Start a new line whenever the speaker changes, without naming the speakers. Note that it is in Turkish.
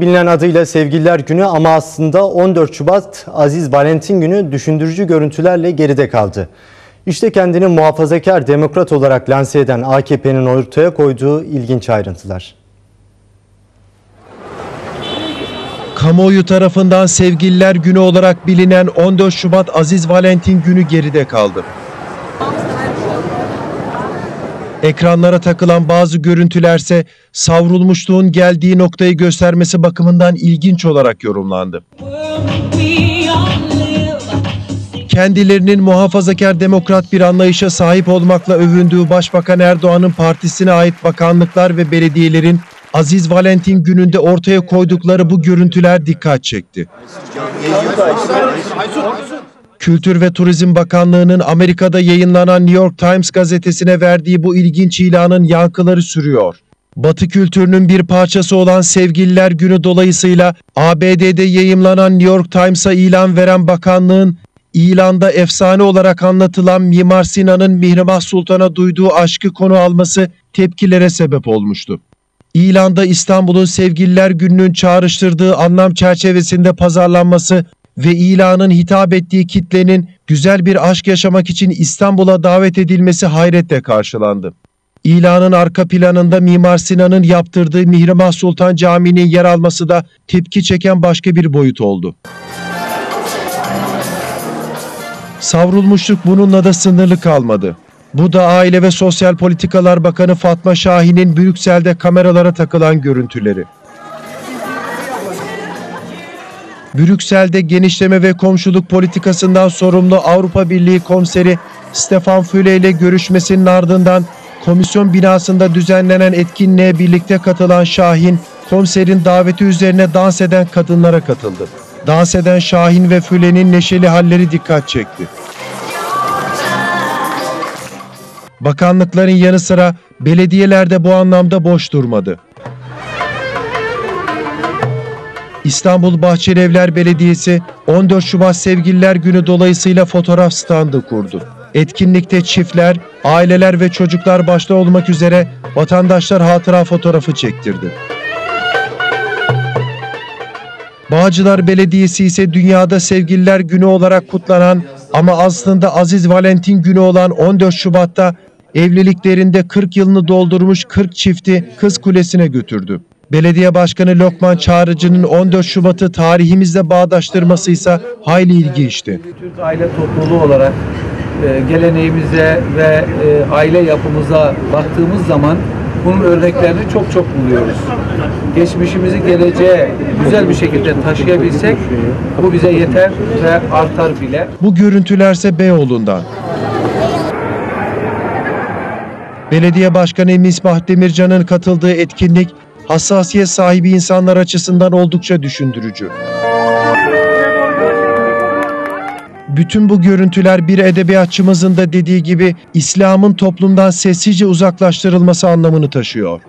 Bilinen adıyla Sevgililer Günü ama aslında 14 Şubat Aziz Valentin Günü düşündürücü görüntülerle geride kaldı. İşte kendini muhafazakar demokrat olarak lanse eden AKP'nin ortaya koyduğu ilginç ayrıntılar.
Kamuoyu tarafından Sevgililer Günü olarak bilinen 14 Şubat Aziz Valentin Günü geride kaldı. Ekranlara takılan bazı görüntülerse savrulmuşluğun geldiği noktayı göstermesi bakımından ilginç olarak yorumlandı. Kendilerinin muhafazakar demokrat bir anlayışa sahip olmakla övündüğü Başbakan Erdoğan'ın partisine ait bakanlıklar ve belediyelerin Aziz Valentin gününde ortaya koydukları bu görüntüler dikkat çekti. Kültür ve Turizm Bakanlığı'nın Amerika'da yayınlanan New York Times gazetesine verdiği bu ilginç ilanın yankıları sürüyor. Batı kültürünün bir parçası olan Sevgililer Günü dolayısıyla ABD'de yayımlanan New York Times'a ilan veren bakanlığın ilanda efsane olarak anlatılan Mimar Sinan'ın Mihrimah Sultan'a duyduğu aşkı konu alması tepkilere sebep olmuştu. İlanda İstanbul'un Sevgililer Günü'nün çağrıştırdığı anlam çerçevesinde pazarlanması ve ilanın hitap ettiği kitlenin güzel bir aşk yaşamak için İstanbul'a davet edilmesi hayretle karşılandı. İlanın arka planında Mimar Sinan'ın yaptırdığı Mihrimah Sultan Camii'nin yer alması da tepki çeken başka bir boyut oldu. Savrulmuşluk bununla da sınırlı kalmadı. Bu da Aile ve Sosyal Politikalar Bakanı Fatma Şahin'in Brüksel'de kameralara takılan görüntüleri. Brüksel'de genişleme ve komşuluk politikasından sorumlu Avrupa Birliği komiseri Stefan Füle ile görüşmesinin ardından komisyon binasında düzenlenen etkinliğe birlikte katılan Şahin, komiserin daveti üzerine dans eden kadınlara katıldı. Dans eden Şahin ve Füle'nin neşeli halleri dikkat çekti. Bakanlıkların yanı sıra belediyeler de bu anlamda boş durmadı. İstanbul Bahçelievler Belediyesi 14 Şubat Sevgililer Günü dolayısıyla fotoğraf standı kurdu. Etkinlikte çiftler, aileler ve çocuklar başta olmak üzere vatandaşlar hatıra fotoğrafı çektirdi. Bağcılar Belediyesi ise dünyada Sevgililer Günü olarak kutlanan ama aslında Aziz Valentin Günü olan 14 Şubat'ta evliliklerinde 40 yılını doldurmuş 40 çifti Kız Kulesi'ne götürdü. Belediye Başkanı Lokman Çağrıcı'nın 14 Şubat'ı tarihimizle bağdaştırması ise hayli ilginçti.
Türk aile topluluğu olarak e, geleneğimize ve e, aile yapımıza baktığımız zaman bunun örneklerini çok çok buluyoruz. Geçmişimizi geleceğe güzel bir şekilde taşıyabilsek bu bize yeter ve artar bile.
Bu görüntülerse Beyoğlu'ndan. Belediye Başkanı Misbah Demircan'ın katıldığı etkinlik hassasiyet sahibi insanlar açısından oldukça düşündürücü. Bütün bu görüntüler bir edebiyatçımızın da dediği gibi İslam'ın toplumdan sessizce uzaklaştırılması anlamını taşıyor.